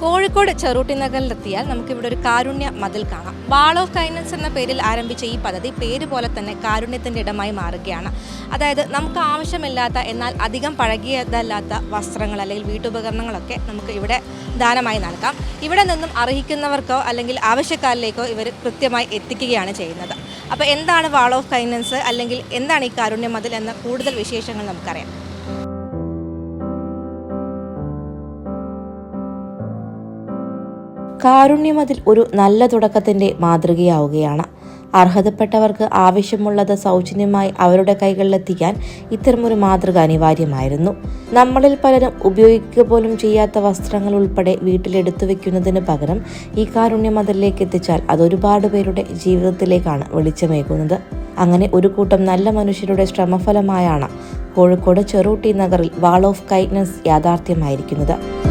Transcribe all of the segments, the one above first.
കോഴിക്കോട് ചെറുട്ടി നഗറിലെത്തിയാൽ നമുക്കിവിടെ ഒരു കാരുണ്യ മതിൽ കാണാം. വാൾ ഓഫ് കൈനൻസ് എന്ന പേരിൽ ആരംഭിച്ച ഈ പദ്ധതി പേര് പോലെ തന്നെ കാരുണ്യത്തിന്റെ ഇടമായി മാറുകയാണ്. അതായത് നമുക്ക് ആവശ്യമില്ലാത്ത എന്നാൽ അധികം പഴകിയതല്ലാത്ത വസ്ത്രങ്ങൾ അല്ലെങ്കിൽ വീട്ടുപകരണങ്ങളൊക്കെ നമുക്ക് ഇവിടെ ദാനമായി നൽകാം. ഇവിടെ നിന്നും അർഹിക്കുന്നവർക്കോ അല്ലെങ്കിൽ ആവശ്യക്കാരിലേക്കോ ഇവർ കൃത്യമായി എത്തിക്കുകയാണ് ചെയ്യുന്നത്. അപ്പോൾ എന്താണ് വാൾ ഓഫ് കൈനൻസ് അല്ലെങ്കിൽ എന്താണ് ഈ കാരുണ്യ മതിൽ എന്ന കൂടുതൽ വിശേഷങ്ങൾ നമുക്കറിയാം. കാരുണ്യമതിൽ ഒരു നല്ല തുടക്കത്തിന്റെ മാതൃകയാവുകയാണ്. അർഹതപ്പെട്ടവർക്ക് ആവശ്യമുള്ളത് സൗജന്യമായി അവരുടെ കൈകളിലെത്തിക്കാൻ ഇത്തരമൊരു മാതൃക അനിവാര്യമായിരുന്നു. നമ്മളിൽ പലരും ഉപയോഗിക്കുക പോലും ചെയ്യാത്ത വസ്ത്രങ്ങൾ ഉൾപ്പെടെ വീട്ടിലെടുത്തു വെക്കുന്നതിന് പകരം ഈ കാരുണ്യമതിലേക്ക് എത്തിച്ചാൽ അത് ഒരുപാട് പേരുടെ ജീവിതത്തിലേക്കാണ് വെളിച്ചമേകുന്നത്. അങ്ങനെ ഒരു കൂട്ടം നല്ല മനുഷ്യരുടെ ശ്രമഫലമായാണ് കോഴിക്കോട് ചെറുട്ടി നഗറിൽ വാൾ ഓഫ് കൈറ്റ്നസ് യാഥാർത്ഥ്യമായിരിക്കുന്നത്.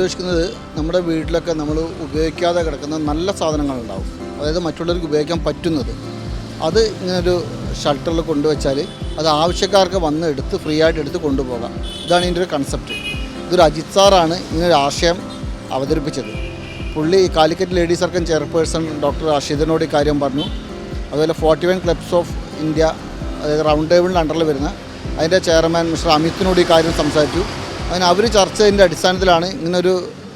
ഉദ്ദേശിക്കുന്നത് നമ്മുടെ വീട്ടിലൊക്കെ നമ്മൾ ഉപയോഗിക്കാതെ കിടക്കുന്ന നല്ല സാധനങ്ങളുണ്ടാവും. അതായത് മറ്റുള്ളവർക്ക് ഉപയോഗിക്കാൻ പറ്റുന്നത്. അത് ഇങ്ങനൊരു ഷട്ടറിൽ കൊണ്ടുവച്ചാൽ അത് ആവശ്യക്കാർക്ക് വന്ന് എടുത്ത് ഫ്രീ ആയിട്ട് എടുത്ത് കൊണ്ടുപോകാം. ഇതാണ് ഇതിന്റെ ഒരു കൺസെപ്റ്റ് ഇതൊരു അജിത് സാറാണ് ഇങ്ങനൊരു ആശയം അവതരിപ്പിച്ചത്. പുള്ളി Calicut ladies circle chairperson doctor അഷിതനോട് ഈ കാര്യം പറഞ്ഞു. അതുപോലെ forty one clubs of India അതായത് റൗണ്ട് ടേബിളിന്റെ അണ്ടറിൽ വരുന്ന അതിന്റെ ചെയർമാൻ മിസ്റ്റർ അമിത്തിനോട് ഈ കാര്യം സംസാരിച്ചു. അതിന് അവർ ചർച്ച ചെയ്തതിന്റെ അടിസ്ഥാനത്തിലാണ് ഇങ്ങനൊരു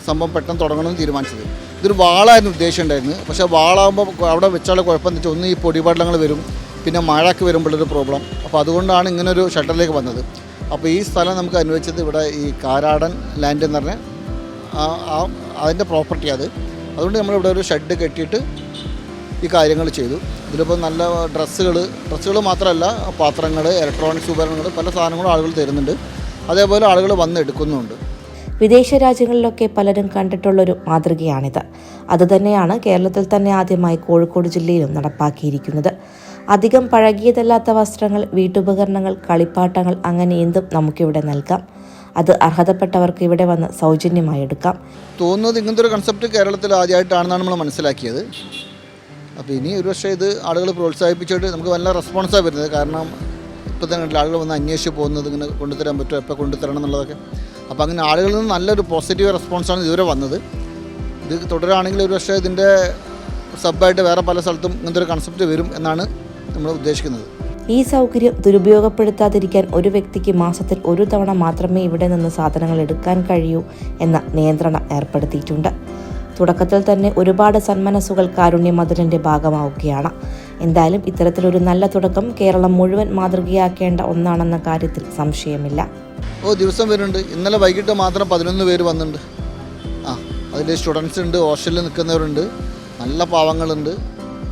സംഭവം പെട്ടെന്ന് തുടങ്ങണമെന്ന് തീരുമാനിച്ചത്. ഇതൊരു വാളായിരുന്നു ഉദ്ദേശം ഉണ്ടായിരുന്നത്. പക്ഷേ വാളാകുമ്പോൾ അവിടെ വെച്ചാൽ കുഴപ്പമെന്ന് വെച്ചാൽ ഒന്ന് ഈ പൊടിപടലങ്ങൾ വരും പിന്നെ മഴയ്ക്ക് വരുമ്പോഴൊരു പ്രോബ്ലം അപ്പോൾ അതുകൊണ്ടാണ് ഇങ്ങനൊരു ഷട്ടറിലേക്ക് വന്നത്. അപ്പോൾ ഈ സ്ഥലം നമുക്ക് അനുവദിച്ചത് ഇവിടെ ഈ കാരാടൻ ലാൻഡ് എന്ന് പറഞ്ഞ അതിന്റെ പ്രോപ്പർട്ടി അത്. അതുകൊണ്ട് നമ്മളിവിടെ ഒരു ഷെഡ് കെട്ടിയിട്ട് ഈ കാര്യങ്ങൾ ചെയ്തു. ഇതിലിപ്പോൾ നല്ല ഡ്രസ്സുകൾ ഡ്രസ്സുകൾ മാത്രമല്ല പാത്രങ്ങൾ ഇലക്ട്രോണിക്സ് ഉപകരണങ്ങൾ പല സാധനങ്ങളും ആളുകൾ തരുന്നുണ്ട്. അതേപോലെ ആളുകൾ വന്ന് എടുക്കുന്നുണ്ട് വിദേശ രാജ്യങ്ങളിലൊക്കെ പലരും കണ്ടിട്ടുള്ളൊരു മാതൃകയാണിത്. അതുതന്നെയാണ് കേരളത്തിൽ തന്നെ ആദ്യമായി കോഴിക്കോട് ജില്ലയിലും നടപ്പാക്കിയിരിക്കുന്നത്. അധികം പഴകിയതല്ലാത്ത വസ്ത്രങ്ങൾ വീട്ടുപകരണങ്ങൾ കളിപ്പാട്ടങ്ങൾ അങ്ങനെ എന്തും നമുക്കിവിടെ നൽകാം. അത് അർഹതപ്പെട്ടവർക്ക് ഇവിടെ വന്ന് സൗജന്യമായി എടുക്കാം. തോന്നുന്നത് ഇങ്ങനത്തെ ഒരു കൺസെപ്റ്റ് കേരളത്തിൽ ആദ്യമായിട്ടാണെന്നാണ് നമ്മൾ മനസ്സിലാക്കിയത്. അപ്പോൾ ഇനി ഒരു പക്ഷേ ഇത് ആളുകൾ പ്രോത്സാഹിപ്പിച്ചിട്ട് നമുക്ക് നല്ല റെസ്പോൺസാണ് വരുന്നത്. കാരണം ഇപ്പോൾ തന്നെ ആളുകൾ വന്ന് അന്വേഷിച്ച് പോകുന്നത് ഇങ്ങനെ കൊണ്ടുതരാൻ പറ്റുമോ എപ്പോൾ കൊണ്ടുതരണം എന്നുള്ളതൊക്കെ. അപ്പോൾ അങ്ങനെ ആളുകളിൽ നിന്ന് നല്ലൊരു പോസിറ്റീവ് റെസ്പോൺസാണ് ഇതുവരെ വന്നത്. ഇത് തുടരുകയാണെങ്കിൽ ഒരു പക്ഷേ ഇതിന്റെ സബായിട്ട് വേറെ പല സ്ഥലത്തും ഇങ്ങനത്തെ ഒരു കൺസെപ്റ്റ് വരും എന്നാണ് നമ്മൾ ഉദ്ദേശിക്കുന്നത്. ഈ സൗകര്യം ദുരുപയോഗപ്പെടുത്താതിരിക്കാൻ ഒരു വ്യക്തിക്ക് മാസത്തിൽ ഒരു തവണ മാത്രമേ ഇവിടെ നിന്ന് സാധനങ്ങൾ എടുക്കാൻ കഴിയൂ എന്ന നിയന്ത്രണം ഏർപ്പെടുത്തിയിട്ടുണ്ട്. തുടക്കത്തിൽ തന്നെ ഒരുപാട് സന്മനസ്സുകൾ കാരുണ്യ മധുരന്റെ ഭാഗമാവുകയാണ്. എന്തായാലും ഇത്തരത്തിലൊരു നല്ല തുടക്കം കേരളം മുഴുവൻ മാതൃകയാക്കേണ്ട ഒന്നാണെന്ന കാര്യത്തിൽ സംശയമില്ല. ഓ ദിവസം വരുന്നുണ്ട്. ഇന്നലെ വൈകിട്ട് മാത്രം പതിനൊന്ന് പേര് വന്നിട്ടുണ്ട്. ആ അതിൽ സ്റ്റുഡൻസ് ഉണ്ട് ഹോസ്റ്റലിൽ നിൽക്കുന്നവരുണ്ട് നല്ല പാവങ്ങളുണ്ട്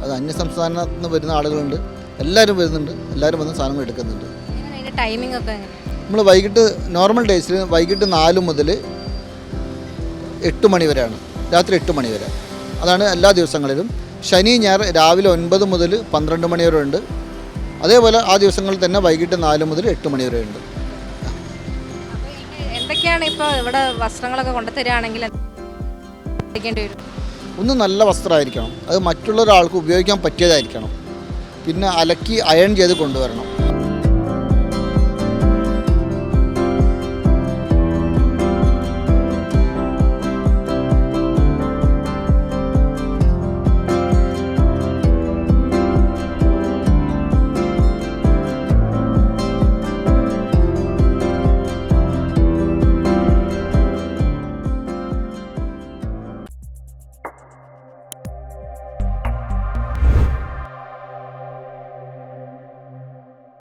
അത് അന്യ സംസ്ഥാനത്ത് നിന്ന് വരുന്ന ആളുകളുണ്ട്. എല്ലാവരും വരുന്നുണ്ട് എല്ലാവരും വന്ന് സാധനങ്ങൾ എടുക്കുന്നുണ്ട്. ടൈമിംഗ് ഒക്കെ നമ്മൾ വൈകിട്ട് നോർമൽ ഡേയ്സിൽ വൈകിട്ട് നാല് മുതൽ എട്ട് മണി വരെയാണ്. രാത്രി എട്ട് മണി വരെ. അതാണ് എല്ലാ ദിവസങ്ങളിലും. ശനി ഞായർ രാവിലെ ഒൻപത് മുതൽ പന്ത്രണ്ട് മണി വരെ ഉണ്ട്. അതേപോലെ ആ ദിവസങ്ങളിൽ തന്നെ വൈകിട്ട് നാല് മുതൽ എട്ട് മണി വരെ ഉണ്ട്. എന്തൊക്കെയാണ് ഇപ്പോൾ ഇവിടെ വസ്ത്രങ്ങളൊക്കെ കൊണ്ടുതരികയാണെങ്കിൽ ഒന്ന് നല്ല വസ്ത്രമായിരിക്കണം. അത് മറ്റുള്ള ഒരാൾക്ക് ഉപയോഗിക്കാൻ പറ്റിയതായിരിക്കണം. പിന്നെ അലക്കി അയൺ ചെയ്ത് കൊണ്ടുവരണം.